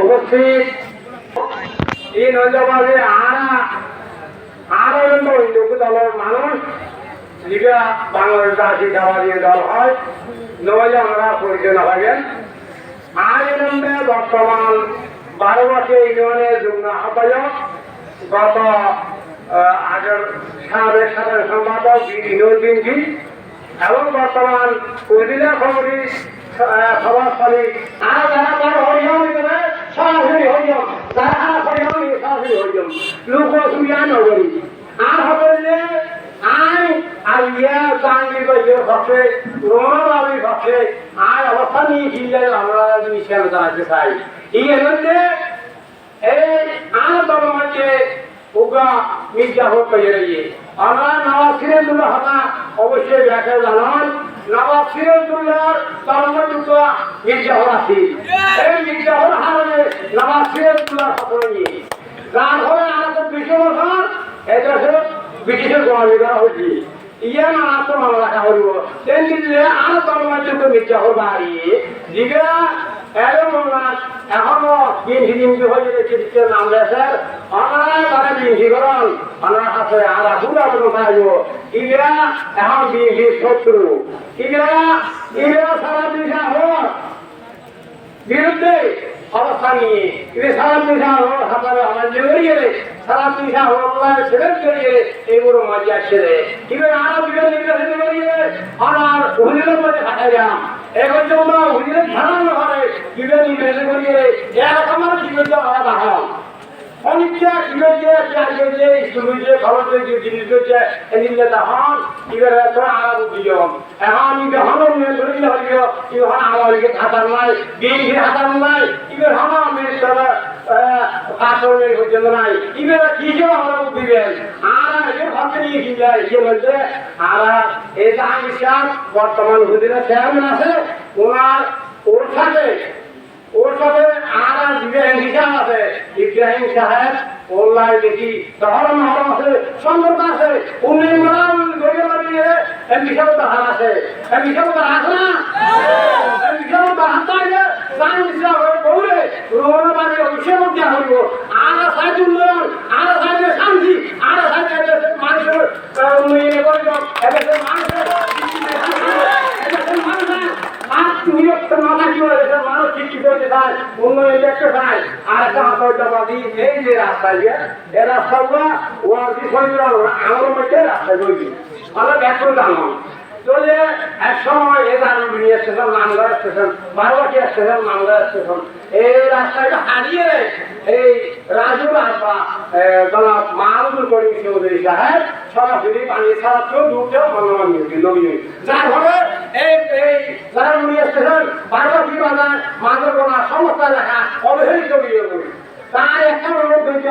উপস্থিত এই নজরবাদে আরা আরও হিন্দু দলের মানুষ। লিগা বাংলাদেশ জাতীয়তাবাদী দল হয়। নইলে আমরা পরিচালনা হবেন আর এনন্দে বর্তমান বারো বছর ইউনিয়নের যুগ্ম আহ্বায়ক, গত আগের সাবেক সাধারণ সম্পাদক ইউনিয়ন বিএনপি এবং বর্তমান উপজেলা কমিটির সভাস্থলী আর যারা বড় হরিয়ম হিসেবে সরাসরি হরিয়ম যারা হরিয়ম সরাসরি হরিয়ম লোক অসুবিধা নগরী। আর যে আই আর ইয়া জানি বা ইয়ে ভাবে রোনা বাবি ভাবে আই অবস্থা নিয়ে খিলে আমরা মিশন জানাতে চাই। এই এনতে এই আর দলমাকে উগা মির্জা হোক রইয়ে আমরা নবাব সিরাজুল্লাহ হতা, অবশ্যই ব্যাখ্যা জানান। নবাব সিরাজুল্লাহর দলমাযুক্ত মির্জা হোক আছি। এই মির্জা হোক হারনে নবাব সিরাজুল্লাহ সফল নিয়ে যার ঘরে আমাদের বিশ বছর এটা হচ্ছে ব্রিটিশের গোলামি করা ইয়া না আত্ম মামলা রাখা হইব। তেন দিলে আর দলমাযুক্ত মির্জা হোক বাড়ি মামলা সারা বিরুদ্ধে অবস্থান নিয়ে। কিন্তু সারা হোক হাতারে আমার জেলে গেলে। সারা দিশা হোক ছেড়ে চলে গেলে এইগুলো মজা ছেড়ে কিন্তু আরও নির্বাচন করে গেলে আর হুজুরের মধ্যে খাটাই যাম এখন যে হুজুরের ছাড়ানো ধারণা বিগত নির্বাচন করে গেলে এক আমার বিগত আমরা দেখাম অনেকটা ইংরেজি চাল গেছে স্কুল গেছে খবর গেছে জিনিস গেছে এদিকে তখন এবার তোরা আলাদা দিলাম এখন ইবে হন নিয়ে ধরে দিলে হইল ইবে হন আমার তোরা পর্যন্ত নাই। ইবে কি যে আমরা দিবেন? আর এর ভাবতে নিয়ে কি যায়? ইয়ে বলছে আর এই যে আমি বর্তমান হুদিনের চেয়ারম্যান আছে ওনার ওর সাথে ওর সাথে আর আর ইব্রাহিম হিসাব আছে। ইব্রাহিম সাহেব ওল্লাই দেখি ধরম হরম আছে সম্পর্ক আছে উনি মারাম গড়িয়ে মারিয়ে এম হিসাবে তো হার আছে। এম হিসাবে তো আছে না? তো হাত জান বউরে রোহনা বাড়ি অভিষেক দেওয়া হইব আর সাইড শান্তি আর সাইডে মানুষের উন্নয়নে করিব এদেশের মানুষের এদেশের চলে এক সময় এই দারুণী স্টেশন নামগাঁও স্টেশন বারোয়াটি স্টেশন নামগাঁও স্টেশন এই রাস্তাটা হারিয়ে এই রাজু রাস্তা জনাব মাহমুদুল করিম চৌধুরী সাহেব সরাসরি পানি ছাড়াচ্ছ দুটো মনোমান নবীন যার ফলে এই এই দারুণী স্টেশন, বারোয়াটি বাজার, মাদরগোনা, সমস্ত এলাকা অবহেলিত একটা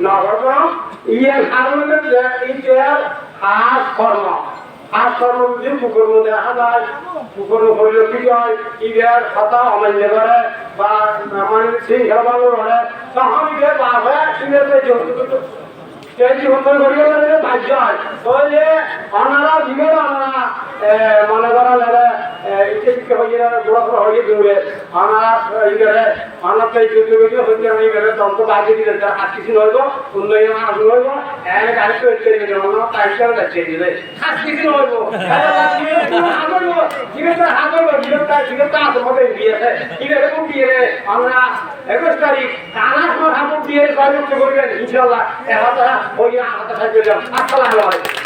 নগর ইয়ের কারণে ইতিহাস হাত কর্ম। হাত কর্ম যদি মধ্যে দেখা যায় পুকুর কি হয়? ইতিহাস কথা অমান্য করে বা মানে শৃঙ্খলা করে তখন ইয়ে বাপ হয়ে সেই জীবন করিয়ে বাধ্য হয় তাহলে অনারা দিবে অনারা মনে করা যাবে ইচ্ছে দিকে হইয়ে গোড়া করে দিবে অনারা ইয়ে অনার তো যুদ্ধ যুদ্ধ হইতে আমি গেলে তন্ত বাকি দিলে আর কিছু নইব উন্নয়ন আসু নইব এক আরেকটু হচ্ছে দিবে অন্য কাজটাও যাচ্ছে দিবে আর কিছু নইব জীবিত হাতল জীবিত জীবিত আছে মতো দিয়েছে ঠিক আছে এরকম আমরা একুশ তারিখ টানা দিয়ে সর্বোচ্চ করবেন ইনশাল্লাহ এবার ওই আমাদের সাহায্য আসসালামু আলাইকুম।